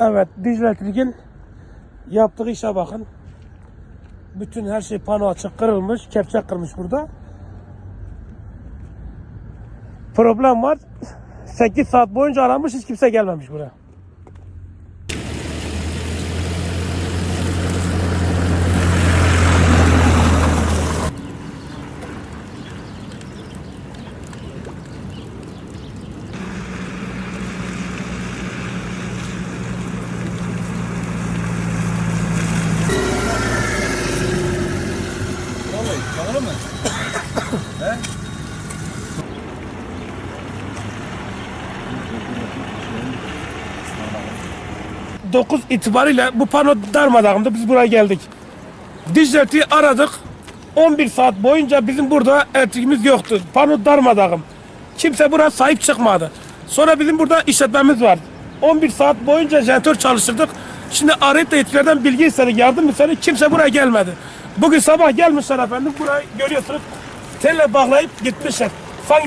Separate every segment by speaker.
Speaker 1: Evet, Dicle Elektrik'in yaptığı işe bakın. Bütün her şey pano açık kırılmış, kepçe kırmış burada. Problem var. 8 saat boyunca aramış hiç kimse gelmemiş buraya.
Speaker 2: He?
Speaker 1: 9 itibariyle bu pano darmadağındı. Biz buraya geldik. Diclet'i aradık. 11 saat boyunca bizim burada elektriğimiz yoktu. Pano darmadağın. Kimse buraya sahip çıkmadı. Sonra bizim burada işletmemiz var. 11 saat boyunca jeneratör çalıştırdık. Şimdi arayıp da yetkililerden bilgi istedik, yardım istedik. Kimse buraya gelmedi. Bugün sabah gelmişler efendim. Burayı görüyorsunuz. Telle bağlayıp gitmişler.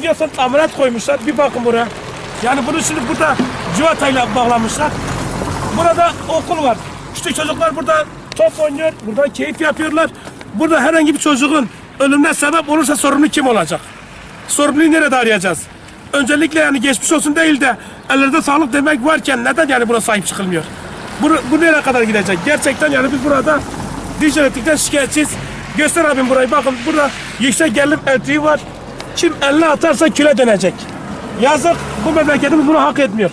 Speaker 1: Diyorsun ameliyat koymuşlar. Bir bakın buraya. Yani bunu şimdi burada civatayla bağlamışlar. Burada okul var. Küçük çocuklar burada top oynuyor, burada keyif yapıyorlar. Burada herhangi bir çocuğun ölümüne sebep olursa sorumlu kim olacak? Sorumluyu nerede arayacağız? Öncelikle yani geçmiş olsun değil de ellerde sağlık demek varken neden yani buna sahip çıkılmıyor? Bu, bu nereye kadar gidecek? Gerçekten yani biz burada Dijital'den şikayetçiyiz. Göster abim burayı bakın burada yüksek gerilim elektriği var. Kim eline atarsa küle dönecek. Yazık bu memleketimiz bunu hak etmiyor.